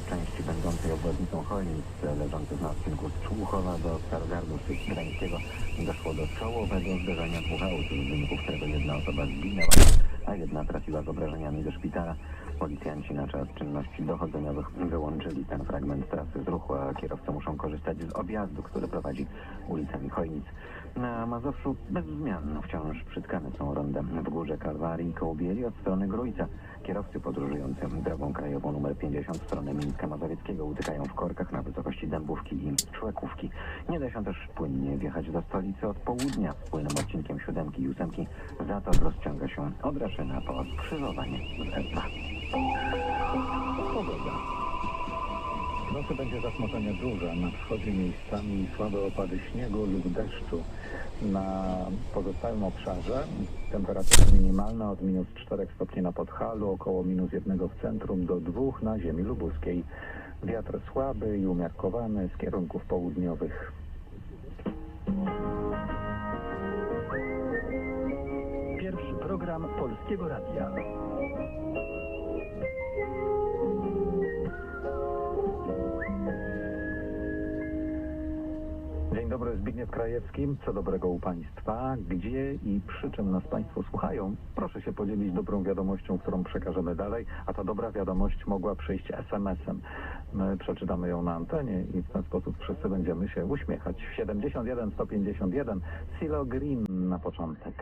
w części będącej obwodnicą Chojnic, leżących na odcinku z Człuchowa do Starogardu Gdańskiego, doszło do czołowego zderzenia dwóch aut, w wyniku którego jedna osoba zginęła, a jedna trafiła z obrażeniami do szpitala. Policjanci na czas czynności dochodzeniowych wyłączyli ten fragment trasy z ruchu, a kierowcy muszą korzystać z objazdu, który prowadzi ulicami Chojnic. Na Mazowszu bez zmian wciąż przytkane są rondem w Górze Kalwarii i Kołbieli od strony Grójca. Kierowcy podróżujący drogą krajową nr 50 w stronę Mińska Mazowieckiego utykają w korkach na wysokości Dębówki i Człekówki. Nie da się też płynnie wjechać do stolicy od południa. Płynnym odcinkiem siódemki i ósemki zator rozciąga się od Raszyna po skrzyżowanie z R2. Pogoda. Nocy będzie zasmoczenie duże, na wschodzie miejscami słabe opady śniegu lub deszczu. Na pozostałym obszarze temperatura minimalna od minus 4 stopni na Podhalu, około minus 1 w centrum do 2 na ziemi lubuskiej. Wiatr słaby i umiarkowany z kierunków południowych. Pierwszy program Polskiego Radia. Dzień dobry, Zbigniew Krajewski. Co dobrego u Państwa? Gdzie i przy czym nas Państwo słuchają? Proszę się podzielić dobrą wiadomością, którą przekażemy dalej, a ta dobra wiadomość mogła przyjść SMS-em. My przeczytamy ją na antenie i w ten sposób wszyscy będziemy się uśmiechać. 71 151 Silo Green na początek.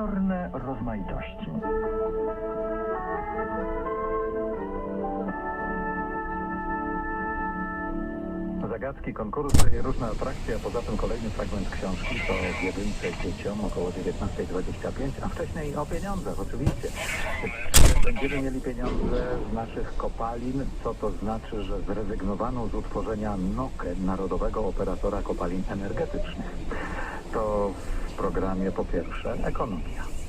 Wieczorne rozmaitości. Zagadki konkursu i różne atrakcje, a poza tym kolejny fragment książki to w jedynce dzieciom około 19.25, a wcześniej o pieniądzach oczywiście. Będziemy mieli pieniądze z naszych kopalin, co to znaczy, że zrezygnowano z utworzenia NOKE, Narodowego Operatora Kopalin Energetycznych. To programie po pierwsze ekonomia.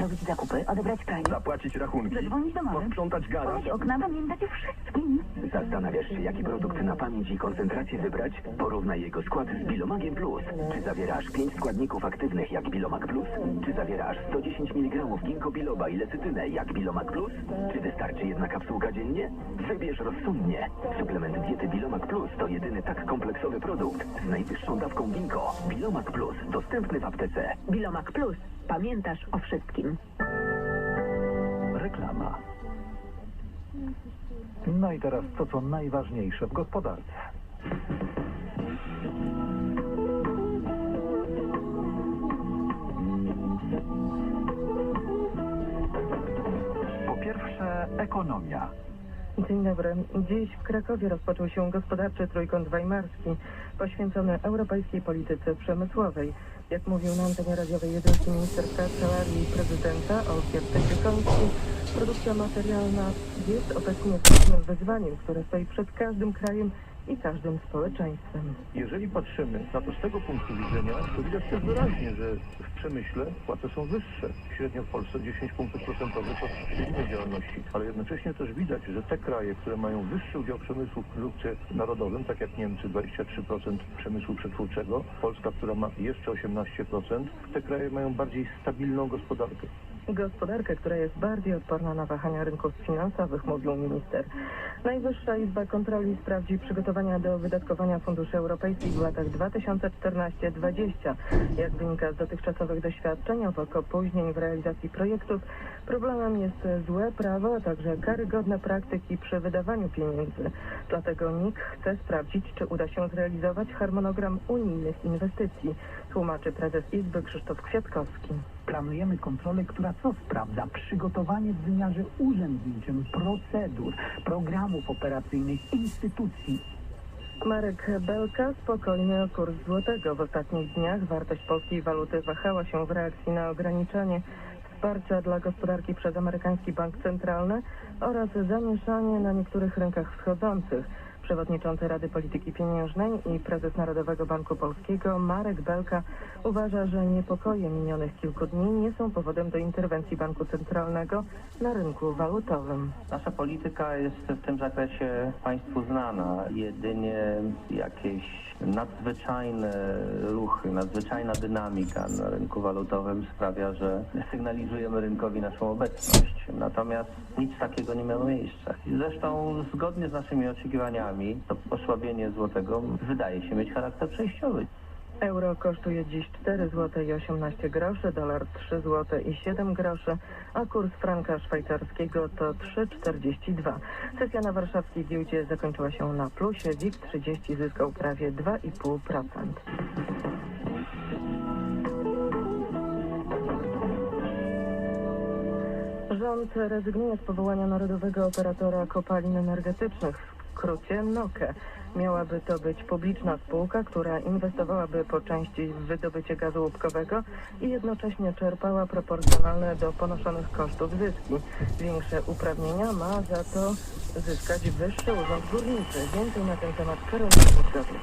Zrobić zakupy, odebrać pranie, Zapłacić rachunki. Zadzwonić do mamy. Posprzątać garaż. pomyć okna, pamiętać o wszystkim. Zastanawiasz się, jaki produkt na pamięć i koncentrację wybrać? Porównaj jego skład z Bilomagiem Plus. Czy zawiera aż 5 składników aktywnych jak Bilomag Plus? Czy zawiera aż 110 mg ginkgo biloba i lecytynę jak Bilomag Plus? Czy wystarczy jedna kapsułka dziennie? Wybierz rozsądnie. Suplement diety Bilomag Plus to jedyny tak kompleksowy produkt z najwyższą dawką ginkgo. Bilomag Plus dostępny w aptece. Bilomak Plus. Pamiętasz o wszystkim. Reklama. No i teraz to, co najważniejsze w gospodarce. Po pierwsze ekonomia. Dzień dobry. Dziś w Krakowie rozpoczął się gospodarczy trójkąt weimarski poświęcony europejskiej polityce przemysłowej. Jak mówił na antenie radiowej jedynki minister kancelarii prezydenta Olgierd Ciechowski, produkcja materialna jest obecnie ważnym wyzwaniem, które stoi przed każdym krajem i każdym społeczeństwem. Jeżeli patrzymy na to z tego punktu widzenia, to widać też wyraźnie, że w przemyśle płace są wyższe. Średnio w Polsce 10 punktów procentowych od średniej działalności. Ale jednocześnie też widać, że te kraje, które mają wyższy udział przemysłu w produkcie narodowym, tak jak Niemcy 23% przemysłu przetwórczego, Polska, która ma jeszcze 18%, te kraje mają bardziej stabilną gospodarkę. Gospodarkę, która jest bardziej odporna na wahania rynków finansowych, mówił minister. Najwyższa Izba Kontroli sprawdzi przygotowania do wydatkowania funduszy europejskich w latach 2014-2020. Jak wynika z dotychczasowych doświadczeń, obok opóźnień w realizacji projektów, problemem jest złe prawo, a także karygodne praktyki przy wydawaniu pieniędzy. Dlatego NIK chce sprawdzić, czy uda się zrealizować harmonogram unijnych inwestycji, tłumaczy prezes Izby Krzysztof Kwiatkowski. Planujemy kontrolę, która co sprawdza? Przygotowanie w wymiarze urzędniczym procedur, programów operacyjnych, instytucji. Marek Belka spokojny kurs złotego. W ostatnich dniach wartość polskiej waluty wahała się w reakcji na ograniczenie wsparcia dla gospodarki przez amerykański bank centralny oraz zamieszanie na niektórych rynkach wschodzących. Przewodniczący Rady Polityki Pieniężnej i prezes Narodowego Banku Polskiego Marek Belka uważa, że niepokoje minionych kilku dni nie są powodem do interwencji Banku Centralnego na rynku walutowym. Nasza polityka jest w tym zakresie Państwu znana. Jedynie jakieś nadzwyczajne ruchy, nadzwyczajna dynamika na rynku walutowym sprawia, że sygnalizujemy rynkowi naszą obecność. Natomiast nic takiego nie miało miejsca. Zresztą zgodnie z naszymi oczekiwaniami to osłabienie złotego wydaje się mieć charakter przejściowy. Euro kosztuje dziś 4 zł i 18 groszy, dolar 3 zł i 7 groszy, a kurs franka szwajcarskiego to 3,42. Sesja na warszawskiej giełdzie zakończyła się na plusie. WIG 30 zyskał prawie 2,5%. Rząd rezygnuje z powołania Narodowego Operatora Kopalin Energetycznych, skrócie NOKE. Miałaby to być publiczna spółka, która inwestowałaby po części w wydobycie gazu łupkowego i jednocześnie czerpała proporcjonalne do ponoszonych kosztów zyski. Większe uprawnienia ma za to zyskać wyższy urząd górniczy. Więcej na ten temat Karolina Burgowiec.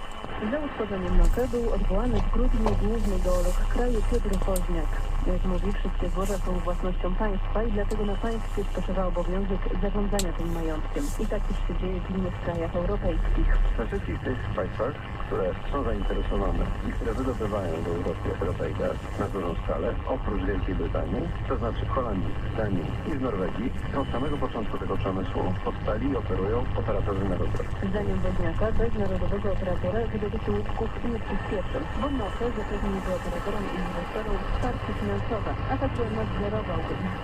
Za utworzeniem NOKE był odwołany w grudniu główny geolog kraju Piotr Woźniak. Jak mówi, wszystkie złoża są własnością państwa i dlatego na państwie spoczywa obowiązek zarządzania tym majątkiem. I tak już się dzieje w innych krajach europejskich. We wszystkich tych państwach, które są zainteresowane i które wydobywają w Europie ropę i gaz na dużą skalę, oprócz Wielkiej Brytanii, to znaczy w Holandii, Danii i Norwegii, od samego początku tego przemysłu powstali i operują operatorzy narodowi. Zdaniem Woźniaka bez narodowego operatora wydobycie łupków nie przyspieszy, bo NOKE zapewniłby operatorom i inwestorom wsparcie finansowe finansowe, a także nadzorowałby ich.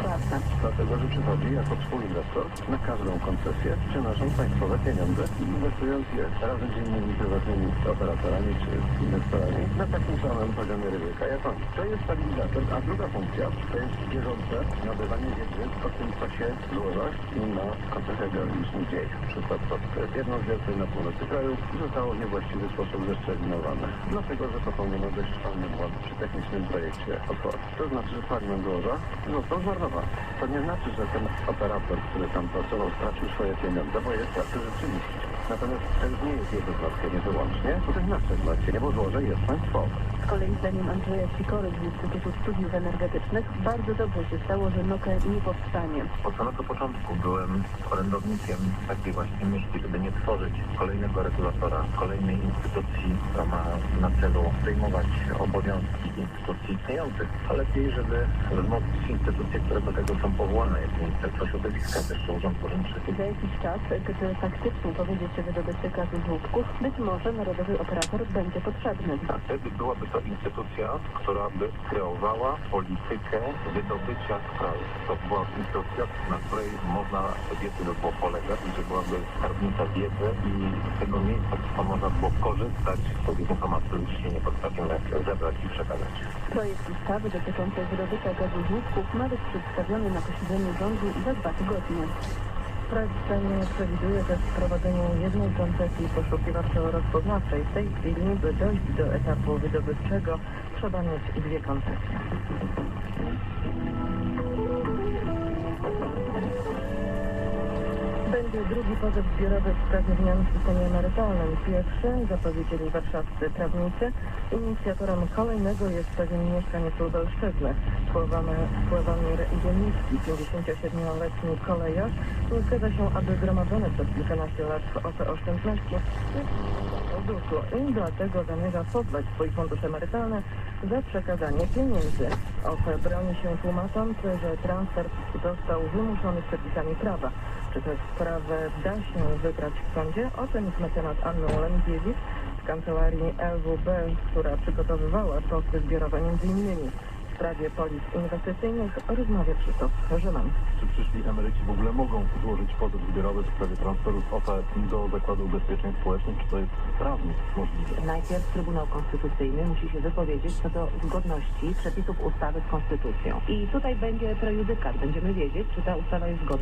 Dlatego, że przychodzi jako współinwestor na każdą koncesję, przynoszą państwowe pieniądze i inwestując je razem z innymi prywatnymi operatorami czy inwestorami na takim samym poziomie ryzyka jak oni. To jest stabilizator, a druga funkcja to jest bieżące nabywanie wiedzy o tym, co się w złożach i na koncesjach geologicznych dzieje. Przykład. To jedno z na północy kraju zostało w niewłaściwy sposób zeszczelinowane. Dlatego, że popełniono dość szalony błąd przy technicznym projekcie otworu. To znaczy, że fragment złoża został zmarnowany. To nie znaczy, że ten operator, który tam pracował, stracił swoje pieniądze, bo je stracił rzeczywiście. Natomiast to nie jest jego zmartwienie wyłącznie, to jest nasze zmartwienie, bo złoże jest państwowe. Z kolei zdaniem Andrzeja Sikory z Instytutu Studiów Energetycznych bardzo dobrze się stało, że NOKE nie powstanie. Od samego początku byłem orędownikiem takiej właśnie myśli, żeby nie tworzyć kolejnego regulatora, kolejnej instytucji, która ma na celu zdejmować obowiązki instytucji istniejących, a lepiej, żeby wzmocnić instytucje, które do tego są powołane, jak Ministerstwo Środowiska, też Urząd Górniczy. Za jakiś czas, gdy faktycznie powiedzie się wydobycie gazu z łupków, być może narodowy operator będzie potrzebny. A wtedy byłaby to instytucja, która by kreowała politykę wydobycia w kraju. To była instytucja, na której można wiedzy by było polegać, gdzie byłaby skarbnica wiedzy i z tego miejsca to można było korzystać z tych informacji, które już się nie potrafimy zebrać i przekazać. Projekt ustawy dotyczący wydobycia gazu z łupków ma być przedstawiony na posiedzeniu rządu za dwa tygodnie. Ten przewiduje też wprowadzenie jednej koncesji poszukiwawczo-rozpoznawczej. W tej chwili, by dojść do etapu wydobywczego, trzeba mieć dwie koncesje. Będzie drugi pozew zbiorowy w sprawie zmian w systemie emerytalnym. Pierwszy zapowiedzieli warszawscy prawnicy. Inicjatorem kolejnego jest pewien mieszkaniec Lubelszczyzny. Sławomir Igielnicki, 57-letni kolejarz, zgadza się, aby gromadzone przez kilkanaście lat w OPE oszczędności ZUS-u i dlatego zamierza pozwać swój fundusz emerytalny za przekazanie pieniędzy. OPE broni się tłumacząc, że transfer został wymuszony przepisami prawa. Czy tę sprawę da się wygrać w sądzie? O tym z mecenas Anną Lękiewicz z kancelarii LWB, która przygotowywała pozwy zbiorowe m.in. w sprawie polis inwestycyjnych, rozmawia Krzysztof Rzyman. Czy przyszli emeryci w ogóle mogą złożyć pozew zbiorowy w sprawie transferu z OPE do Zakładu Ubezpieczeń Społecznych? Czy to jest prawnie możliwe? Najpierw Trybunał Konstytucyjny musi się wypowiedzieć co do zgodności przepisów ustawy z Konstytucją. I tutaj będzie prejudykat. Będziemy wiedzieć, czy ta ustawa jest zgodna